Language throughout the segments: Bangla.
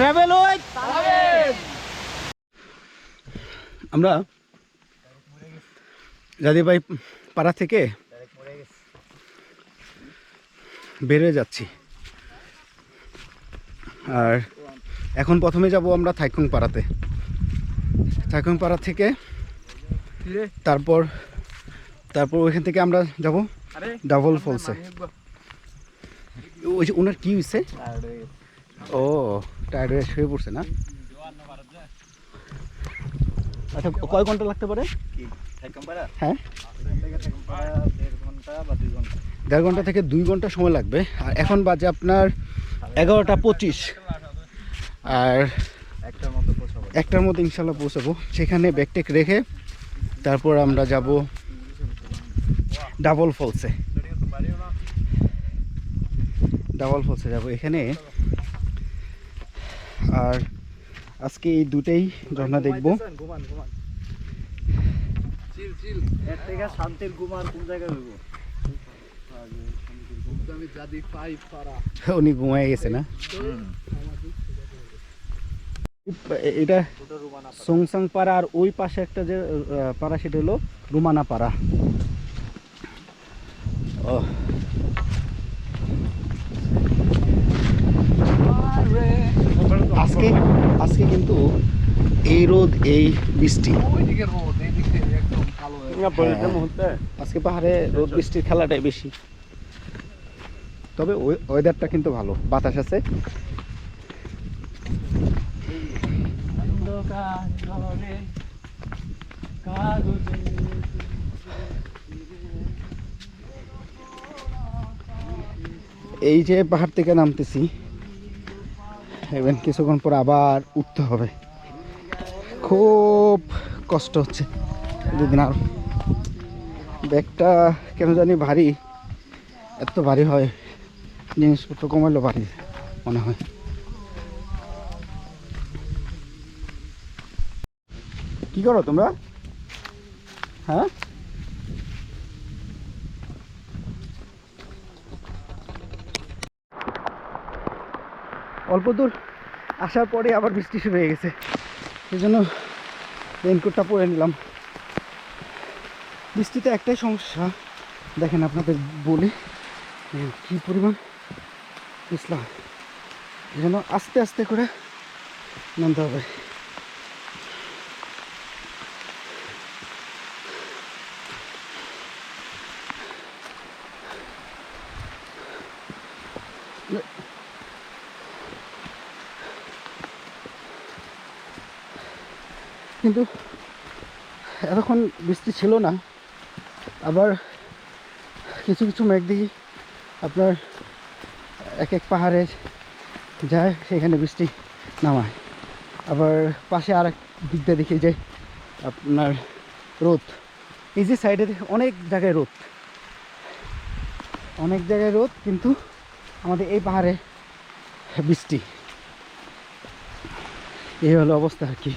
ট্রাভেল আমরা জাদিবাই পাড়া থেকে বেরিয়ে যাচ্ছি। আর এখন প্রথমে যাব আমরা থাইকুং পাড়াতে। থাইকুং পাড়া থেকে তারপর তারপর ওইখান থেকে আমরা যাব ডাবল ফলসে। ওই যে ওনার কি হয়েছে ও টায়ার্ড হয়ে শুয়ে পড়ছে না? আচ্ছা কয় ঘণ্টা লাগতে পারে? হ্যাঁ? দেড় ঘণ্টা থেকে দুই ঘণ্টা সময় লাগবে। আর এখন বাজে আপনার এগারোটা পঁচিশ। আর একটার মধ্যে ইনশাল্লাহ পৌঁছাবো। সেখানে ব্যাগটেক রেখে তারপর আমরা যাব ডাবল ফলসে। ডাবল ফলসে যাব। এখানে আর আজকে এই দুটেই ঝর্ণা দেখব। শান্তির ঘুমান কোন জায়গায় হইব? উনি ঘুমায় গেছে না? এটা সংসাং পাড়া আর ওই পাশে একটা যে পাড়া সেটা হলো রুমানা পাড়া। ও আজকে আজকে কিন্তু এই রোদ এই বৃষ্টি। হ্যাঁ। আজকে পাহাড়ে রোদ বৃষ্টির খেলাটাই বেশি। তবে ওয়েদারটা কিন্তু ভালো বাতাস আছে। এই যে পাহাড় থেকে নামতেছি এবার কিছুক্ষণ পর আবার উঠতে হবে। খুব কষ্ট হচ্ছে দুদিন আর। ব্যাগটা কেন জানি ভারী, এত ভারী হয়, জিনিসপত্র কমাইলো ভারী মনে হয়। কি করো তোমরা? হ্যাঁ? অল্প দূর আসার পরে আবার বৃষ্টি শুরু হয়ে গেছে। সেই জন্য রেনকোটটা পরে নিলাম। বৃষ্টিতে একটাই সমস্যা, দেখেন আপনাদের বলি কি পরিমাণ ইসলাম জন্য আস্তে আস্তে করে নামতে হবে। কিন্তু এতক্ষণ বৃষ্টি ছিল না, আবার কিছু কিছু মেঘ দেখি আপনার এক এক পাহাড়ে যায়, সেখানে বৃষ্টি নামায়। আবার পাশে আর এক দিকটা দেখি যে আপনার রোদ। এই যে সাইডে অনেক জায়গায় রোদ। অনেক জায়গায় রোদ, কিন্তু আমাদের এই পাহাড়ে বৃষ্টি। এই হলো অবস্থা আর কি।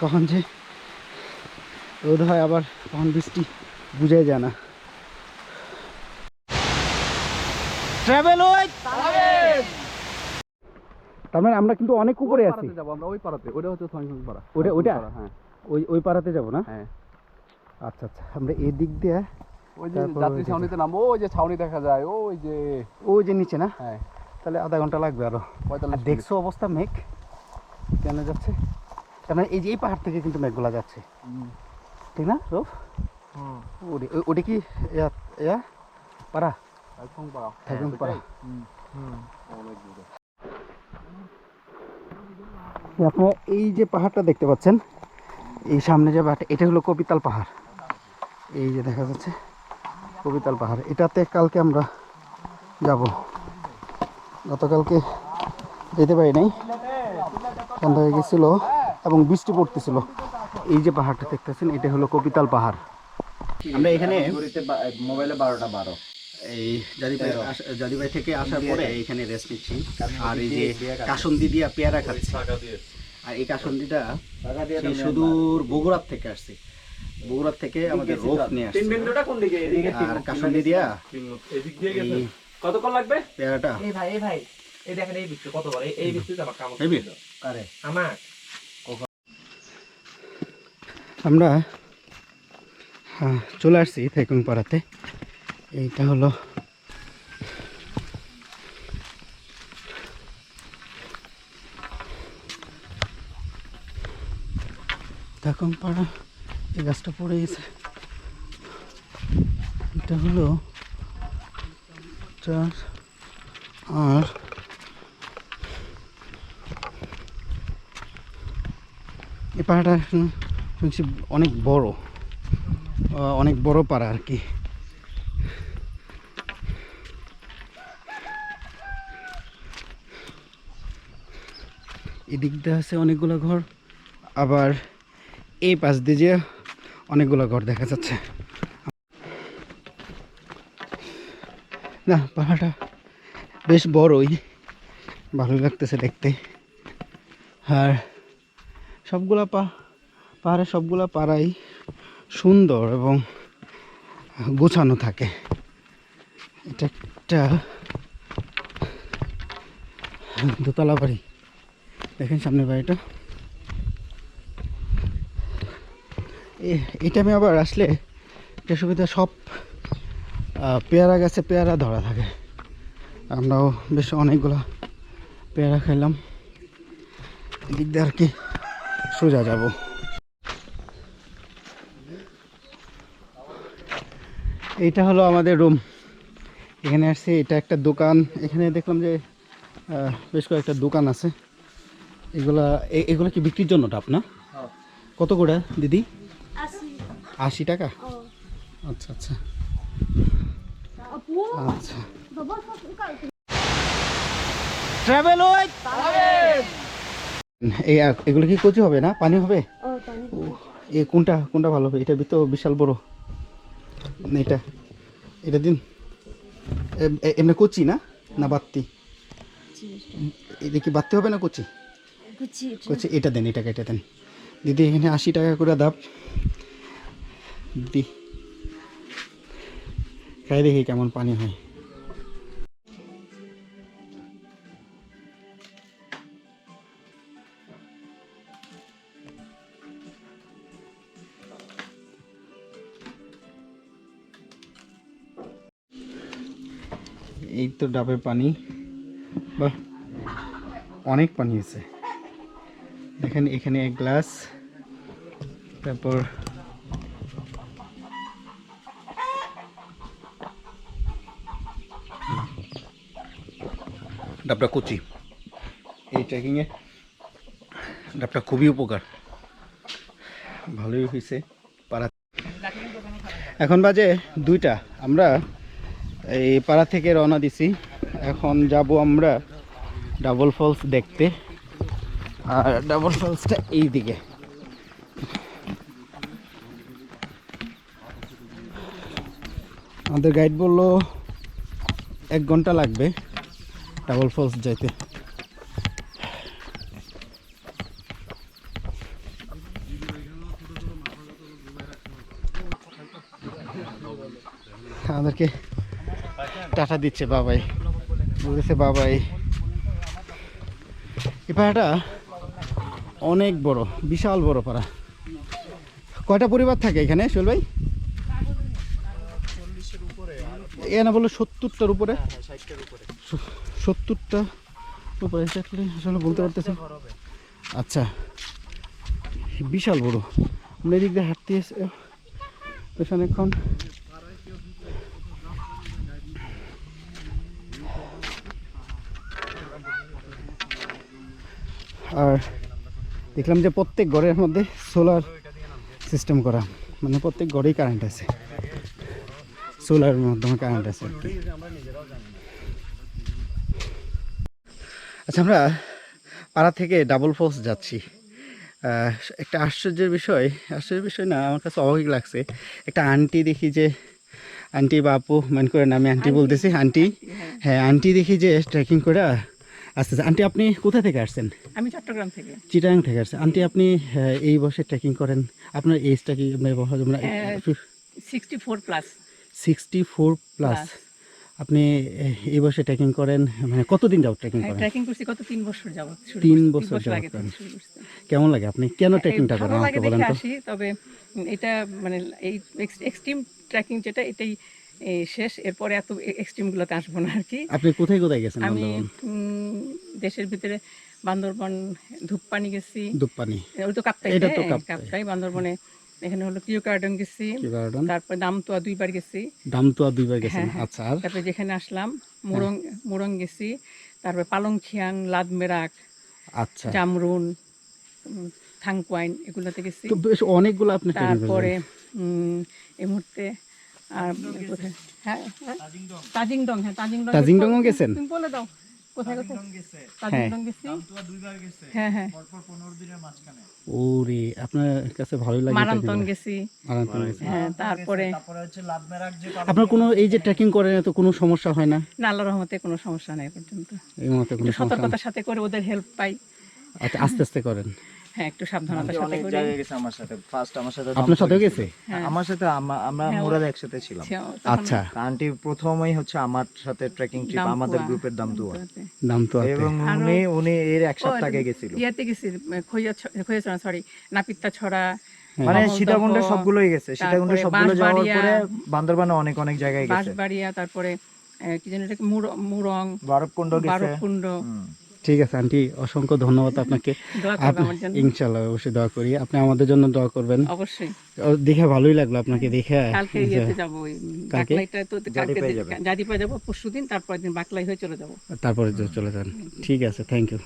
কখন যে রোদ হয় আবার কখন বৃষ্টি বুঝাই যায় না। ট্রাভেল তার মানে আমরা কিন্তু অনেক উপরে আছি। যাব আমরা ওই পাড়াতে। ওটা হচ্ছে সংসং পাড়া ওটা ওটা হ্যাঁ। ওই ওই পাড়াতে যাব না? হ্যাঁ। আচ্ছা আচ্ছা আমরা এই দিক দিয়ে ওই যে যাত্রী ছাউনিতে নামবো ওই যে ছাউনি দেখা যায় ওই যে ওই যে নিচে না? হ্যাঁ। তাহলে আধা ঘণ্টা লাগবে আরও। দেখছ অবস্থা মেঘ। কেন যাচ্ছে? তার মানে এই যে এই পাহাড় থেকে কিন্তু মেঘগুলা যাচ্ছে। ঠিক না রোফ? ওরে ওটা কি পাড়া? পাড়া। অনেক দূরে। আপনারা এই যে পাহাড়টা দেখতে পাচ্ছেন এই সামনে যে পাহাড়টা এটা হলো কবিতাল পাহাড়। এই যে দেখা যাচ্ছে কবিতাল পাহাড়। এটাতে কালকে আমরা যাব। গতকালকে যেতে পারি নাই। বন্ধ হয়ে গেছিল। এবং বৃষ্টি পড়তেছিল। এই যে পাহাড়টা দেখতেছেন এটা হলো কবিতাল পাহাড়। আমরা এখানে মোবাইলে বারোটা বারো। এই থেকে আসার পরে এখানে রেস্ট নিচ্ছি। আর এই যে কাসন্দি দিয়া পেয়ারা খাচ্ছি। আর এই কাসন্দিটা সুদূর বগুড়ার থেকে আসছে। বগুড়ার থেকে আমাদের রোপ নিয়ে আসছে। কোন দিকে? আর কাসন্দি দিয়া কতক্ষণ লাগবে? পেয়ারাটা। এই ভাই এই ভাই। এই দেখেন এই বৃষ্টি কত বড় এই- আমার? ছিল। কারে আমার আমরা হ্যাঁ, চলে আসছি পাড়াতে এইটা হলো পাড়া এই গাছটা পড়ে গেছে। এটা হলো চার আর এই পাহাড়টা শুনছি অনেক বড় অনেক বড় পাড়া আর কি। এদিক দিয়ে আছে অনেকগুলো ঘর, আবার এই পাশ দিয়ে যে অনেকগুলো ঘর দেখা যাচ্ছে। না, পাহাড়টা বেশ বড়ই ভালো লাগতেছে দেখতে। আর সবগুলা পা পাহাড়ে সবগুলা পাড়াই সুন্দর এবং গোছানো থাকে। এটা একটা দোতলা বাড়ি। দেখেন সামনে বাড়িটা। এ- এই টাইমে আবার আসলে এটা সুবিধা সব পেয়ারা গাছে পেয়ারা ধরা থাকে। আমরাও বেশ অনেকগুলো পেয়ারা খেলাম এদিক দিয়ে আর কি সোজা যাব। এইটা হলো আমাদের রুম এখানে আসছি এটা একটা দোকান। এখানে দেখলাম যে বেশ কয়েকটা দোকান আছে। এগুলা এ- এগুলো কি বিক্রির জন্য ডাব না? কত করে দিদি? আশি। টাকা? আচ্ছা আচ্ছা। আচ্ছা। ট্রাভেল এই এগুলো কি কচি হবে না? পানি হবে? ও এ কোনটা কোনটা ভালো হবে? এটা তো বিশাল বড়। এটা এটা দিন। এমনি কুচি না? না বাত্তি এটা কি বাড়তে হবে না কচি? কুচি কচি এটা দেন এটাকে এটা দেন। দিদি এখানে আশি টাকা করে দাব। দিদি খাই দেখি কেমন পানি হয়। ডাবের পানি। বাহ অনেক পানি আছে। দেখেন এখানে এক গ্লাস। তারপর ডাবটা কচি। এই ট্রেকিংয়ে ডাবটা খুবই উপকার। ভালোই হয়েছে। পাড়া এখন বাজে দুইটা। আমরা এই পাড়া থেকে রওনা দিছি। এখন যাব আমরা ডাবল ফলস দেখতে। আর ডাবল ফলসটা এই দিকে আমাদের গাইড বলল, এক ঘণ্টা লাগবে ডাবল ফলস যাইতে। আমাদেরকে টাটা দিচ্ছে বাবাই। বলতেছে বাবাই। এই পাড়াটা অনেক বড়, বিশাল বড় পাড়া। কয়টা পরিবার থাকে এখানে শোল ভাই? এ না বলল সত্তরটার উপরে। সত্তরটা উপরে আসলে বলতে পারতেছে আচ্ছা বিশাল বড়। আমরা এদিক দিয়ে হাঁটতে এসে বেশ অনেকক্ষণ আর দেখলাম যে প্রত্যেক ঘরের মধ্যে সোলার সিস্টেম করা। মানে প্রত্যেক ঘরেই কারেন্ট আছে। সোলারের মাধ্যমে কারেন্ট আছে আচ্ছা আমরা পাড়া থেকে ডাবল ফলস যাচ্ছি। একটা আশ্চর্যের বিষয় আশ্চর্যের বিষয় না আমার কাছে অবাক লাগছে। একটা আন্টি দেখি যে আন্টি বা আপু মান করেন আমি আন্টি বলতেছি আন্টি হ্যাঁ। আন্টি দেখি যে ট্রেকিং করে আসতেছে আন্টি আপনি কোথা থেকে আসছেন? আমি চট্টগ্রাম থেকে। চিটাং থেকে আসছেন। আন্টি আপনি এই বয়সে ট্রেকিং করেন। আপনার এজটা কি? Sixty four plus sixty four plus আপনি এই বয়সে ট্রেকিং করেন মানে কতদিন যাও ট্রেকিং করেন? ট্রেকিং করছি কত তিন বছর যাবত শুরু তিন বছর যাবত করেন। কেমন লাগে? আপনি কেন ট্রেকিংটা করেন? আমাকে বলেন তো। তবে এটা মানে এই এক্সট্রিম ট্রেকিং যেটা এটাই শেষ এরপরে এত এক্সট্রিম গুলোতে আসব না আর কি আপনি কোথায় কোথায় গেছেন আমি দেশের ভিতরে বান্দরবন ধূপপানি গেছি। দুপ্পানি ওই তো কাপ্তাই এটা তো হ্যাঁ, কাপ্তাই। বান্দরবনে। এখানে হলো কিউ গার্ডেন গেছি। তারপর দামতোয়া দুইবার গেছি। দুইবার গেছেন। হ্যাঁ, হ্যাঁ। আচ্ছা আর? তারপরে যেখানে আসলাম মুরং মুরং গেছি। তারপরে পালংখিয়াং লাদমেরাক আচ্ছা। জামরুন থাংকোয়াইন এগুলোতে গেছি। তো বেশ অনেকগুলো আপনি তারপরে উম, এই মুহূর্তে আর কোথায় হ্যাঁ হ্যাঁ। তাজিংডং হ্যাঁ তাজিংডং তাজিংডংও গেছেন? তুমি বলে দাও কোথায় কোথায় তাজিংডং গেছি। হ্যাঁ। হ্যাঁ ওরে আপনার কাছে ভালোই লাগে মারান্তন গেছি। মারান্তন গেছেন। হ্যাঁ তারপরে আপনার কোনো এই যে ট্রেকিং করেন তো কোনো সমস্যা হয় না? না আল্লাহর রহমতে কোনো সমস্যা নাই পর্যন্ত। এই মতে কোনো সমস্যা সতর্কতার সাথে করে ওদের হেল্প পাই। আচ্ছা আস্তে আস্তে করেন। হ্যাঁ একটু সাবধানতার সাথে অনেক করে। জায়গায় গেছে আমার সাথে ফার্স্ট আমার সাথে আপনার সাথেও গেছে? হ্যাঁ। আমার সাথে আমরা হ্যাঁ, মুরাদ একসাথে ছিলাম। আচ্ছা। আন্টি প্রথমেই হচ্ছে আমার সাথে ট্রেকিং ট্রিপ আমাদের গ্রুপের এবং উনি উনি এর এক সপ্তাহ আগে গেছিল। ইয়াতে গেছি খইয়া খইয়াছড়া সরি নাপিত্তা ছড়া মানে সীতাকুণ্ডে সবগুলোই গেছে। সীতাকুণ্ডে সবগুলো যাওয়ার পরে বান্দরবানে অনেক অনেক জায়গায় গেছে। বাঁশবাড়িয়া তারপরে কি যেন মুর- মুরং বারবকুণ্ড গেছে। বারকুণ্ড হুম। ঠিক আছে আন্টি অসংখ্য ধন্যবাদ আপনাকে। ইনশাল্লাহ অবশ্যই দোয়া করি। আপনি আমাদের জন্য দোয়া করবেন। অবশ্যই। দেখে ভালোই লাগল আপনাকে দেখে। কালকে ইয়েতে যাব ওই কালকে? বাকলাইটা তো কালকে জাদিপাই যাবে। জাদিপাই যাব পরশু দিন তারপর দিন বাকলাই হয়ে চলে যাব। তারপরে চলে যান। ঠিক আছে থ্যাংক ইউ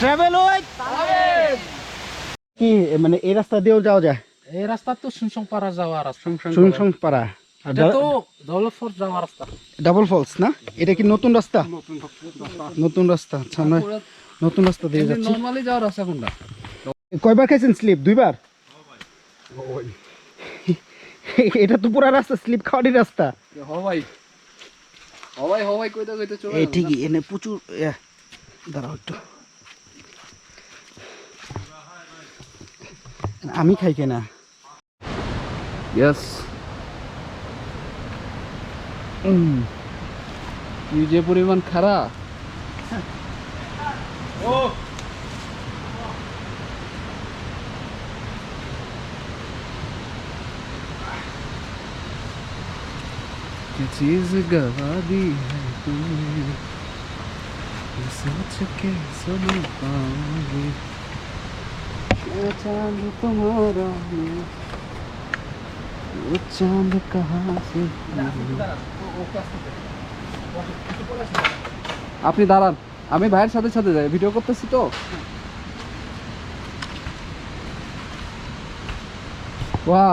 ট্রাভেল কি মানে এই রাস্তা দিয়েও যাওয়া যায়? এই রাস্তা তো সুনসং পাড়া যাওয়া রাস্তা। সুংসং ডাবল ফলস না? এটা কি নতুন রাস্তা? নতুন রাস্তা। আচ্ছা আমরা নতুন রাস্তা দিয়ে যাচ্ছি। নর্মালি যাওয়া রাস্তা কোনটা? কয়বার খাইছেন স্লিপ? দুইবার? এটা তো পুরা রাস্তা স্লিপ খাওয়ারই রাস্তা। হওয়াই। হওয়াই হওয়াই কইতে কইতে চলে এই ঠিকই এনে প্রচুর দাঁড়াও একটু। আমি খাই কেনা? ইয়েস 이제 부리면 가라. 어. चीज गवा दी है तूने सोच के सुन पाओगे चांद तुम्हारा वो चांद कहाँ से আপনি দাঁড়ান আমি ভাইয়ের সাথে সাথে যাই ভিডিও করতেছি তো। ওয়া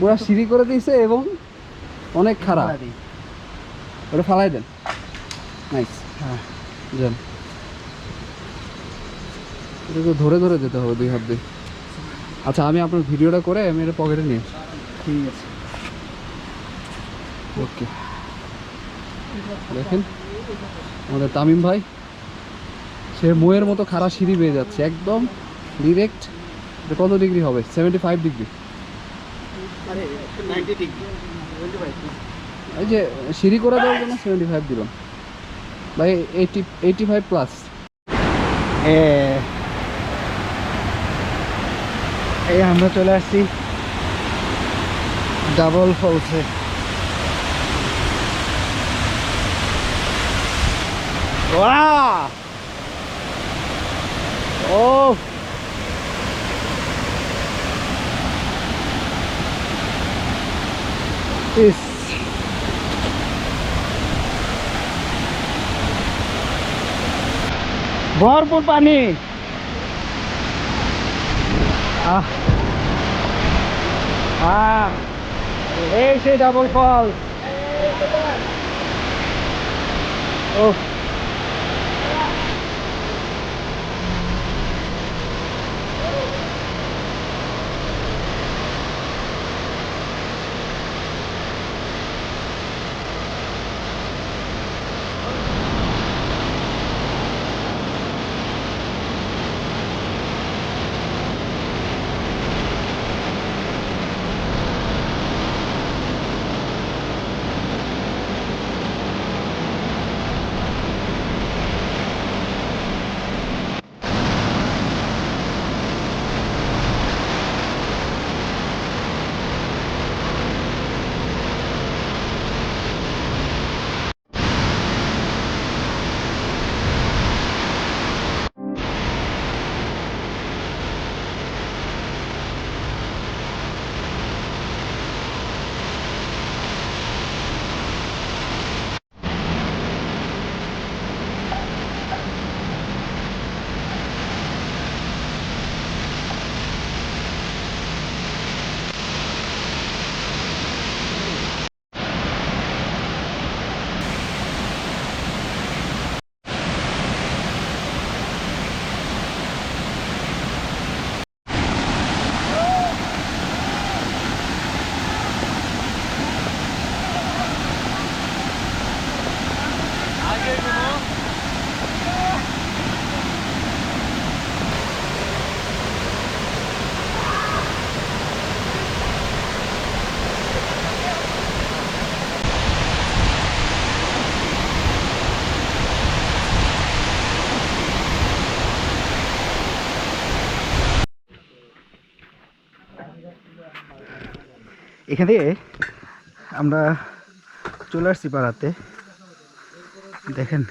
পুরো সিঁড়ি করে দিয়েছে এবং অনেক খারাপ। ওটা ফালাই দেন। নাইস হ্যাঁ। যান। এটাকে ধরে ধরে যেতে হবে দুই হাত দিয়ে। আচ্ছা আমি আপনার ভিডিওটা করে আমি এটা পকেটে নিয়ে আসি। ঠিক আছে। ওকে। দেখেন আমাদের তামিম ভাই সে মোয়ের মতো খারাপ সিঁড়ি পেয়ে যাচ্ছে একদম ডিরেক্ট কত ডিগ্রি হবে? সেভেন্টি ফাইভ ডিগ্রি এই যে সিঁড়ি করে দেওয়ার জন্য সেভেন্টি ফাইভ দিলাম। ভাই এইটি এইটি ফাইভ প্লাস এই আমরা চলে আসছি ডাবল ফলসে ওয়া ও ইস ভরপুর পানি আহ আহ এই সেই ডাবল ফল ও এখান থেকে আমরা চলে আসছি পাড়াতে। দেখেন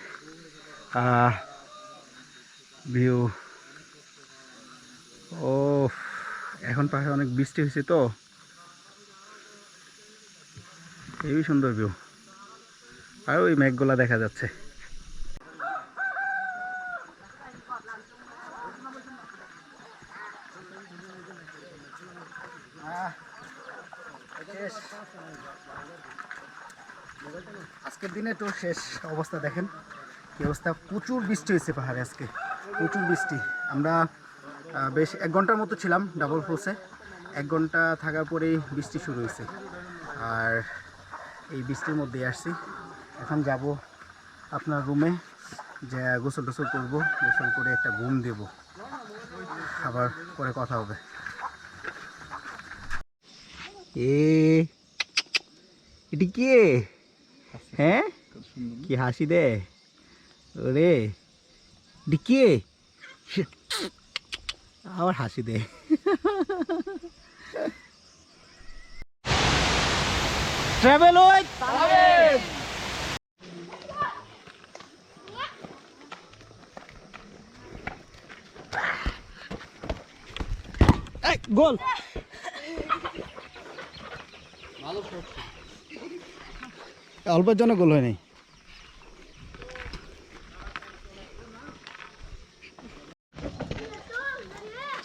ভিউ ও এখন পাশে অনেক বৃষ্টি হয়েছে তো। খুবই সুন্দর ভিউ আর ওই মেঘগুলা দেখা যাচ্ছে। আজকের দিনে তো শেষ অবস্থা দেখেন। কি অবস্থা? প্রচুর বৃষ্টি হয়েছে পাহাড়ে আজকে। প্রচুর বৃষ্টি। আমরা বেশ এক ঘণ্টার মতো ছিলাম ডাবল ফোর্সে এক ঘণ্টা থাকার পরেই বৃষ্টি শুরু হয়েছে। আর এই বৃষ্টির মধ্যেই আসছি। এখন যাব আপনার রুমে যে গোসল টোসল করব, গোসল করে একটা ঘুম দেব। আবার পরে কথা হবে। এ এটি কে? হ্যাঁ? কি হাসি দে। ওরে এটি আবার হাসি দে। ট্রাভেল গোল। অল্পের জন্য গোল হয়নি।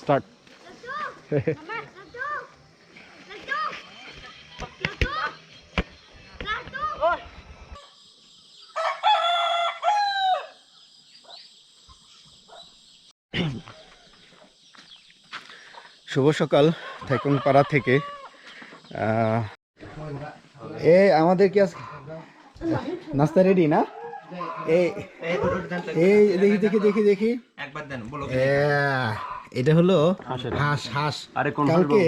স্টার্ট শুভ সকাল থাইকংপাড়া থেকে। এ আমাদের কি আজকে নাস্তা রেডি না? এই এই দেখি দেখি দেখি দেখি। একবার দেন বলো। এটা হলো হাঁস হাঁস কালকে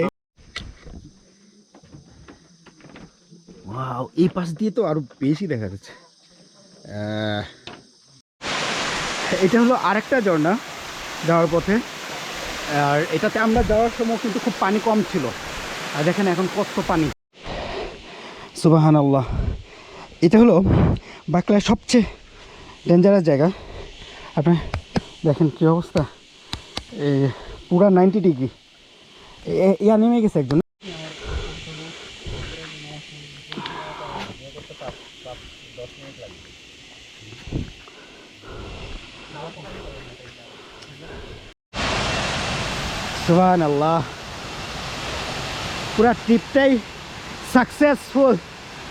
ওয়াও এই পাশ দিয়ে তো আরও বেশি দেখা যাচ্ছে। আহ, এটা হলো আরেকটা ঝর্ণা যাওয়ার পথে। আর এটাতে আমরা যাওয়ার সময় কিন্তু খুব পানি কম ছিল। আর দেখেন এখন কত পানি। সুবাহান আল্লাহ এটা হলো বাকলার সবচেয়ে ডেঞ্জারাস জায়গা। আপনি দেখেন কী অবস্থা। এই পুরা নাইনটি ডিগ্রি ইয়া নেমে গেছে একজন। সুবান আল্লাহ পুরা ট্রিপটাই সাকসেসফুল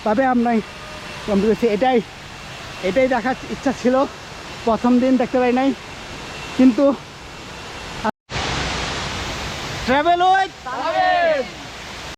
তবে আমরা কমপ্লিট হয়েছে এটাই এটাই দেখার ইচ্ছা ছিল। প্রথম দিন দেখতে পাই নাই। কিন্তু ট্রাভেল উইথ